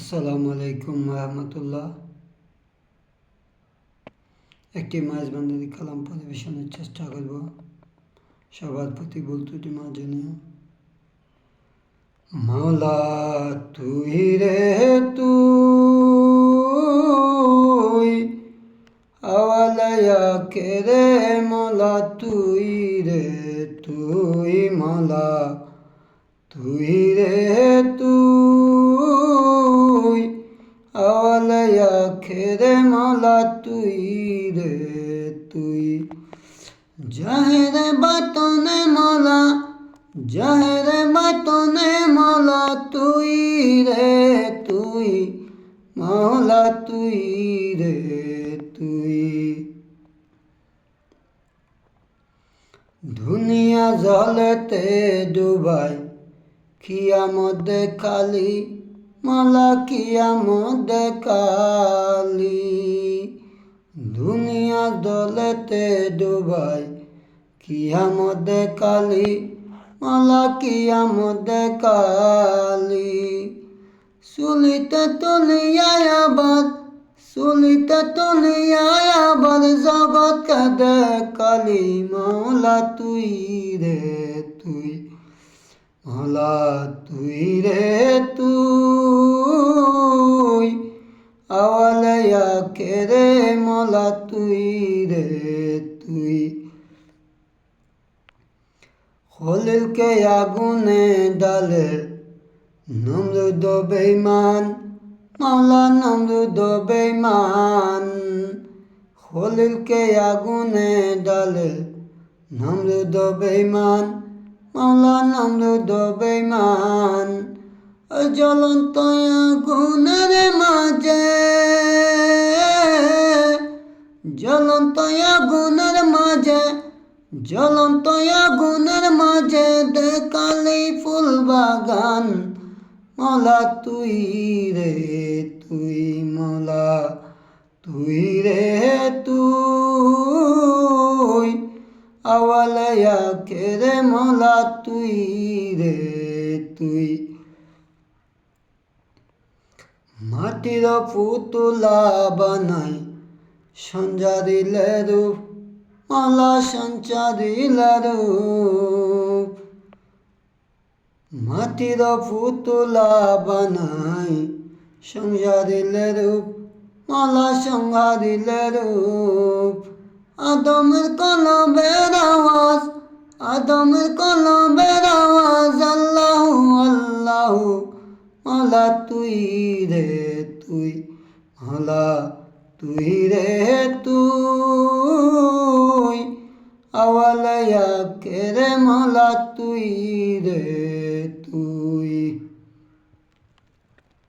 আসসালামু আলাইকুম রহমতুল্লাহ। একটি মাছ বান্দারি কালাম পরিবেশনের চেষ্টা করব। সবার প্রতি ভুল ত্রুটি মার্জনীয় মাওলা, তুই রে তুই আওয়ালায়া কে রে মালা তুই রে তুই মালা তুই রে তুই তুই রে তুই। জাহেরে বাতনে মালা, জাহেরে বাতনে মালা, তুই রে তুই মাওলা তুই রে তুই। দুনিয়া জলেতে ডুবাই, কিয়ামত কালি মালা কিয়ামত কালি দুনিয়া দলেতে ডুবাই কিয়ামত কালি, মালা কিয়ামত কালি। সুলিতে তলিয়ায় আবার সুলিতে তলিয়ায় আবার জগৎ কাদে কালি মাওলা তুই রে তুই মাওলা তুই রে তুই। আওয়ালায়া কে রে তুই। খলিলকে আগুনে ডালে নমরুদ বেঈমান, মাওলা নমরুদ বেঈমান। খলিলকে আগুনে ডালে নমরুদ বেঈমান, মাওলা নমরুদ বেঈমান। জ্বলন্ত আগুনের আগুনের মাঝে, জ্বলন্ত আগুনের মাঝে দেখালি ফুল বাগান। মালা তুই রে, তুই মালা, তুই রে, তুই। আওয়ালায়া কে রে, মালা তুই রে, তুই। মাটির পুতুলা বানাই সঞ্জারিলে রূপ, মালা সঞ্চারিলে রূপ। মাটির পুতুলা বানাই সংসারিলে রূপ, মালা সংহারিলে রূপ। আদমের কলবের আওয়াজ, আদমের কলবের আওয়াজ, আল্লাহ আল্লাহ। মালা তুই রে তুই, মালা তুই রে তুই আওয়ালায়া কে রে মালা তুই রে তুই।